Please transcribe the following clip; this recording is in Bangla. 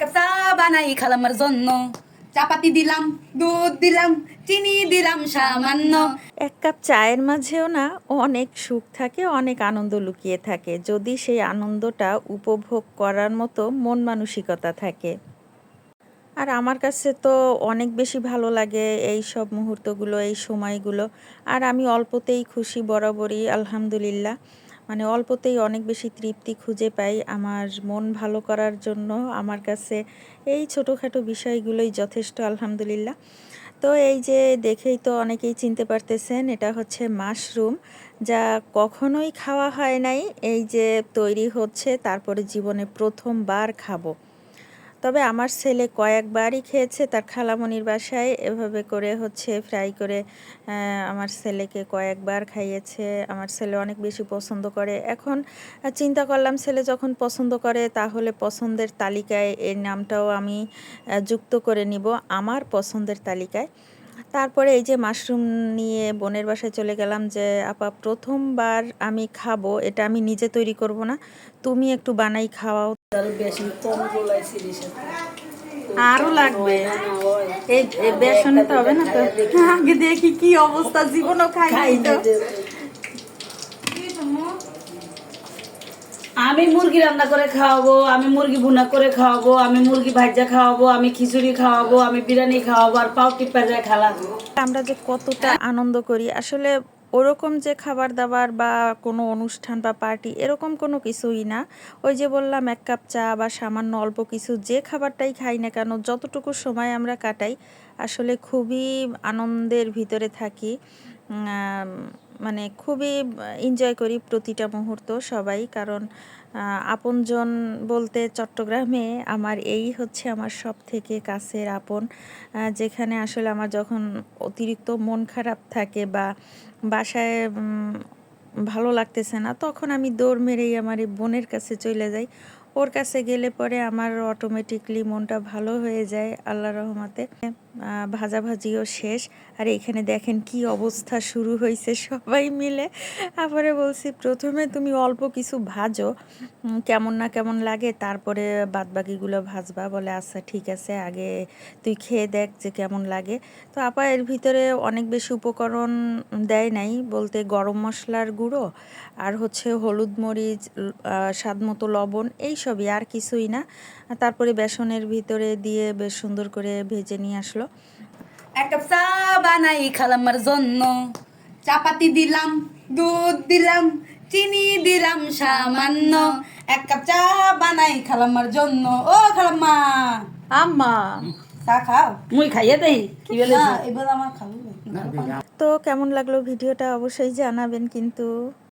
চা বানাই খালামার জন্য। চাপাতি দিলাম, দুধ দিলাম, চিনি দিলাম সামান্য। এক কাপ চায়ের মাঝেও না অনেক সুখ থাকে, অনেক আনন্দ লুকিয়ে থাকে। যদি সেই আনন্দটা উপভোগ করার মতো মন মানসিকতা থাকে। আর আমার কাছে তো অনেক বেশি ভালো লাগে এই সব মুহূর্তগুলো, এই সময়গুলো। আর আমি অল্পতেই খুশি বরাবরই, আলহামদুলিল্লাহ। মানে অল্পতেই অনেক বেশি তৃপ্তি খুঁজে পাই আমার মন ভালো করার জন্য আমার কাছে। এই ছোটোখাটো বিষয়গুলোই যথেষ্ট, আলহামদুলিল্লাহ। তো এই যে দেখেই তো অনেকেই চিনতে পারতেছেন, এটা হচ্ছে মাশরুম, যা কখনোই খাওয়া হয় নাই। এই যে তৈরি হচ্ছে, তারপরে জীবনে প্রথমবার খাব। তবে আমার ছেলে কয়েকবারই খেয়েছে, তার খালামণির বাসায়। এভাবে করে হচ্ছে ফ্রাই করে আমার ছেলেকে কয়েকবার খাইয়েছে। আমার ছেলে অনেক বেশি পছন্দ করে। এখন চিন্তা করলাম ছেলে যখন পছন্দ করে, তাহলে পছন্দের তালিকায় এর নামটাও আমি যুক্ত করে নিব আমার পছন্দের তালিকায়। তারপরে এই যে মাশরুম নিয়ে বোনের বাসায় চলে গেলাম যে, আপা, প্রথমবার আমি খাব, এটা আমি নিজে তৈরি করব না। তুমি একটু বানাই খাওয়াও। তার কম গোলাইছি আরও লাগবে। এই বেসনটা হবে না তো? আগে দেখি কি অবস্থা জীবনও খাই তো। আমি মুরগি রান্না করে খাওয়াবো আমি মুরগি ভুনা করে খাওয়াবো আমি মুরগি ভাজা খাওয়াবো আমি খিচুড়ি খাওয়াবো আমি বিরিয়ানি খাওয়াবো আর পাও টিপা যায় আমরা যে কতটা আনন্দ করি। আসলে ওরকম যে খাবার দাবার বা কোনো অনুষ্ঠান বা পার্টি এরকম কোনো কিছুই না। ওই যে বললাম, এক কাপ চা বা সামান্য অল্প কিছু যে খাবারটাই খাই না কেন, যতটুকু সময় আমরা কাটাই, আসলে খুবই আনন্দের ভিতরে থাকি। মানে খুবই এনজয় করি প্রতিটা মুহূর্ত সবাই। কারণ আপনজন বলতে চট্টগ্রামে আমার এই হচ্ছে আমার সব থেকে কাছের আপন যেখানে আসলে আমার যখন অতিরিক্ত মন খারাপ থাকে বা বাসায় ভালো লাগতেছে না, তখন আমি দৌড় মেরেই আমার এই বোনের কাছে চলে যাই। ওর কাছে গেলে পরে আমার অটোমেটিকলি মনটা ভালো হয়ে যায়, আল্লাহ রহমতে। ভাজাভাজিও শেষ। আর এখানে দেখেন কি অবস্থা শুরু হয়েছে সবাই মিলে। তারপরে বলছি, প্রথমে তুমি অল্প কিছু ভাজো কেমন না কেমন লাগে, তারপরে বাদবাকিগুলো ভাজবা। বলে আচ্ছা ঠিক আছে, আগে তুই খেয়ে দেখ যে কেমন লাগে। তো আপা এর ভিতরে অনেক বেশি উপকরণ দেয় নাই, বলতে গরম মশলার গুঁড়ো, আর হচ্ছে হলুদ মরিচ স্বাদ মতো লবণ, এই সবই আর কিছুই না। তারপরে বেসনের ভিতরে দিয়ে বেশ সুন্দর করে ভেজে নিয়ে আসলো। এক কাপ চা বানাই খালামার জন্য। চাপাতি দিলাম দুধ দিলাম চিনি দিলাম সামান্য। এক কাপ চা বানাই খালামার জন্য। ও খালাম্মা! আম্মা! চা খাও। মুই খাইয়ে দেই কি বলে এবার আমার খাব তো কেমন লাগল ভিডিওটা অবশ্যই জানাবেন কিন্তু